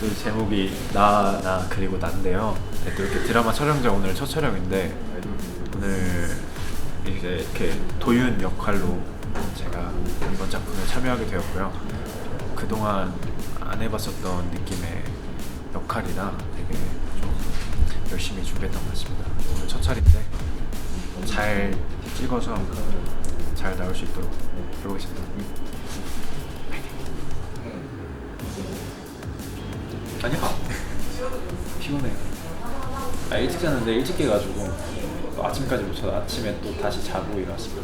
또 제목이 나, 나 그리고 난데요. 네, 또 이렇게 드라마 촬영장 오늘 첫 촬영인데 오늘 이제 이렇게 도윤 역할로 제가 이번 작품에 참여하게 되었고요. 그동안 안 해봤었던 느낌의 역할이라 되게 좀 열심히 준비했던 것 같습니다. 오늘 첫 차례인데 잘 찍어서 잘 나올 수 있도록 해보겠습니다. 아니야. 피곤해. 아, 일찍 잤는데 일찍 깨가지고 또 아침까지 못 자다 아침에 또 다시 자고 일어났습니다.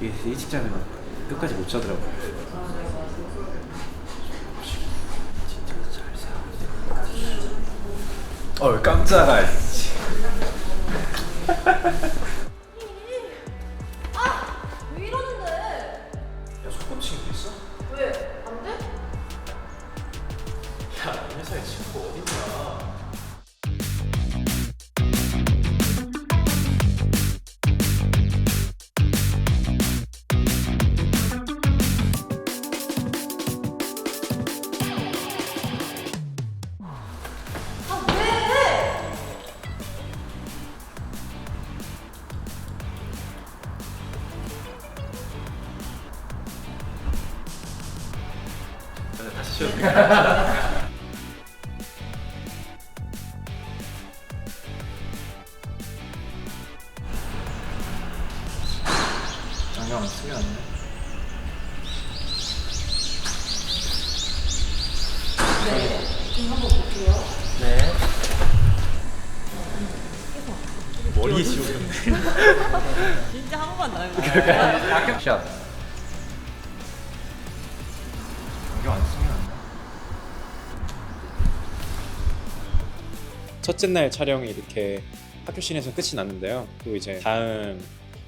이게 일찍 자면 끝까지 못 자더라고요. 어 깜짝아. 다시 쉬어도 돼? 안경 쓰면 안 돼? 네. 좀 한번 볼게요. 네. 머리 지우겠네. 진짜 한 번만 더 해볼게요. 샷. 첫째 날 촬영이 이렇게 학교 씬에서 끝이 났는데요. 또 이제 다음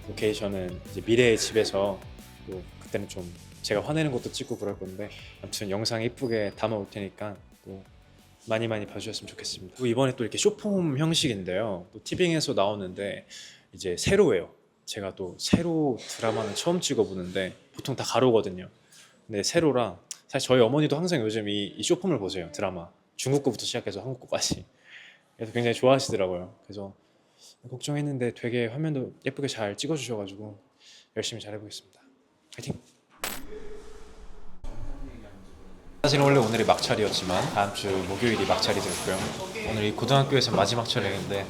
로케이션은 이제 미래의 집에서 또 그때는 좀 제가 화내는 것도 찍고 그럴 건데 아무튼 영상 이쁘게 담아 올 테니까 또 많이 많이 봐주셨으면 좋겠습니다. 또 이번에 또 이렇게 쇼폼 형식인데요. 또 티빙에서 나오는데 이제 세로예요. 제가 또 세로 드라마는 처음 찍어보는데 보통 다 가로거든요. 근데 세로라 사실 저희 어머니도 항상 요즘 이, 이 쇼폼을 보세요 드라마 중국 거부터 시작해서 한국 거까지 그래서 굉장히 좋아하시더라고요. 그래서 걱정했는데 되게 화면도 예쁘게 잘 찍어주셔가지고 열심히 잘 해보겠습니다. 파이팅! 사실은 원래 오늘이 막차리였지만 다음 주 목요일이 막차리 됐고요. 오늘 이 고등학교에서 마지막 촬영인데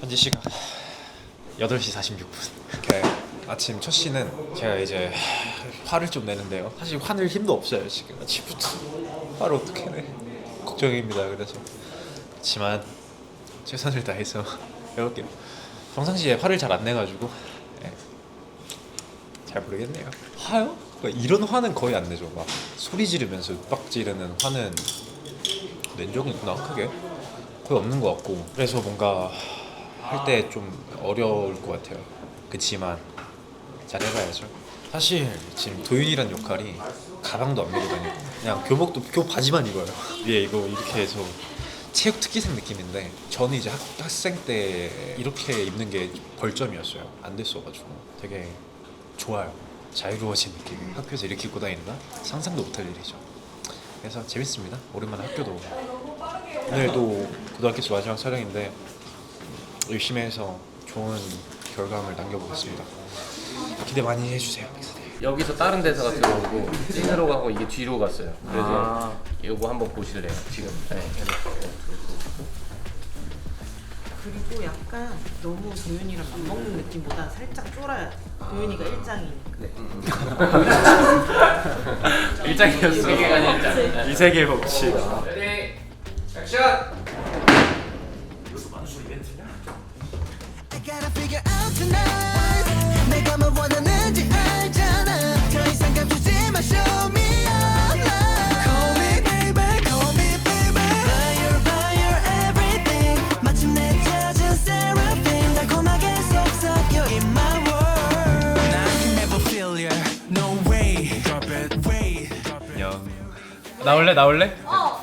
현재 시각 8시 46분. 이렇게 아침 첫 시는 제가 이제 화를 좀 내는데요. 사실 화낼 힘도 없어요 지금 아침부터. 화를 어떻게 내? 걱정입니다. 그래서 지만 최선을 다해서 해볼게요. 평상시에 화를 잘 안 내가지고 예. 잘 모르겠네요. 화요? 그러니까 이런 화는 거의 안 내죠. 막 소리 지르면서 빡 지르는 화는 낸 적이 있나 크게 거의 없는 것 같고 그래서 뭔가 할 때 좀 어려울 것 같아요. 그치만 잘 해봐야죠. 사실 지금 도윤이란 역할이 가방도 안 메고 다니고 그냥 교복도 교복 바지만 입어요. 위에 이거 이렇게 해서 체육 특기생 느낌인데 저는 이제 학, 학생 때 이렇게 입는 게 벌점이었어요. 안 됐어가지고 되게 좋아요. 자유로워진 느낌. 학교에서 이렇게 입고 다닌다? 상상도 못할 일이죠. 그래서 재밌습니다. 오랜만에 학교도 오고. 오늘도 고등학교 마지막 촬영인데 열심히 해서 좋은 결과물 남겨보겠습니다. 기대 많이 해주세요. 여기서 다른 대사가 들어오고 찐으로 가고 이게 뒤로 갔어요. 그래서 아. 이거 한번 보실래요? 지금. 네. 그리고 약간 너무 도윤이랑 맞먹는 느낌보다 살짝 쫄아야 돼. 도윤이가 일장이니까. 일장이었어. 세계관 일장. 이 세계 법칙. 레디 액션. I gotta figure out tonight 나올래 나올래? 어.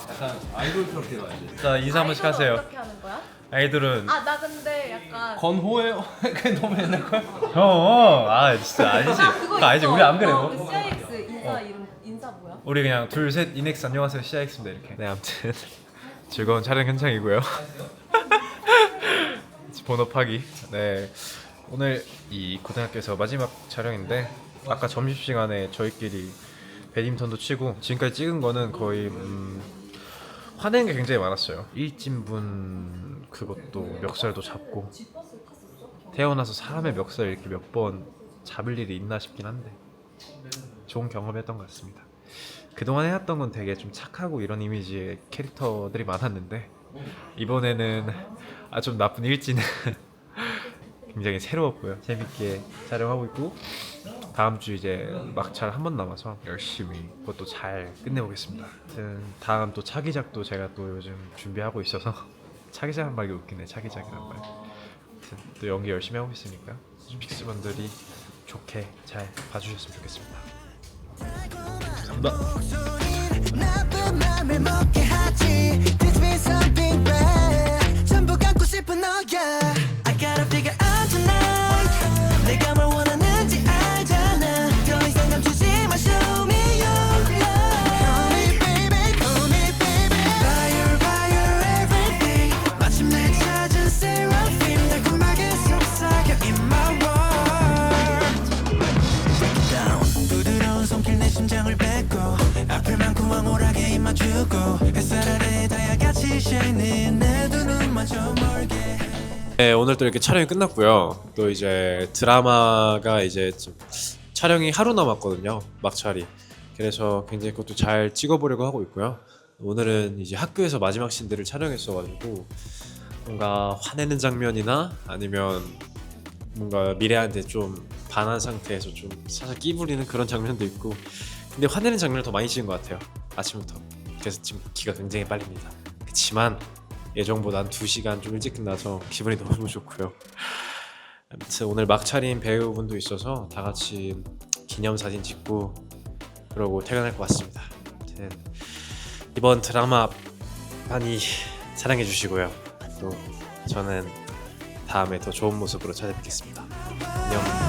아이돌스럽게 가야지. 자 인사 한 번씩 하세요. 어떻게 하는 거야? 아이돌은 아 나 근데 약간 건호예요. 그게 너무 옛날 거야? 형, 아 진짜 아니지. 나 그거 그거 아니지. 있어. 우리 안 그래. 어, 뭐. 그 CIX 인사 이름 인사 뭐야? 우리 그냥 둘 셋 이넥스 안녕하세요 시작했습니다 이렇게. 네 아무튼 즐거운 촬영 현장이고요. 본업하기. 네 오늘 이 고등학교에서 마지막 촬영인데 아까 점심 시간에 저희끼리 배드민턴도 치고 지금까지 찍은 거는 거의 음, 화내는 게 굉장히 많았어요. 일진분 그것도 멱살도 잡고 태어나서 사람의 멱살 이렇게 몇 번 잡을 일이 있나 싶긴 한데 좋은 경험이었던 것 같습니다. 그동안 해왔던 건 되게 좀 착하고 이런 이미지의 캐릭터들이 많았는데 이번에는 아 좀 나쁜 일진은 굉장히 새로웠고요. 재밌게 촬영하고 있고 다음 주 이제 막차를 한 번 남아서 열심히 그것도 잘 끝내보겠습니다. 아무튼 다음 또 차기작도 제가 또 요즘 준비하고 있어서 차기작 한 말이 웃기네 차기작이란 말. 아무튼 또 연기 열심히 하고 있으니까 픽스분들이 좋게 잘 봐주셨으면 좋겠습니다. 감사합니다. 네, 오늘 또 이렇게 촬영이 끝났고요. 또 이제 드라마가 이제 좀 촬영이 하루 남았거든요. 막차리. 그래서 굉장히 그것도 잘 찍어보려고 하고 있고요. 오늘은 이제 학교에서 마지막 씬들을 촬영했어가지고 뭔가 화내는 장면이나 아니면 뭔가 미래한테 좀 반한 상태에서 좀 살짝 끼부리는 그런 장면도 있고 근데 화내는 장면을 더 많이 찍은 것 같아요. 아침부터. 그래서 지금 기가 굉장히 빨립니다. 그렇지만 예정보다 한 2시간 좀 일찍 끝나서 기분이 너무 좋고요. 아무튼 오늘 막차린 배우분도 있어서 다 같이 기념사진 찍고 그러고 퇴근할 것 같습니다. 아무튼 이번 드라마 많이 사랑해 주시고요. 또 저는 다음에 더 좋은 모습으로 찾아뵙겠습니다. 안녕.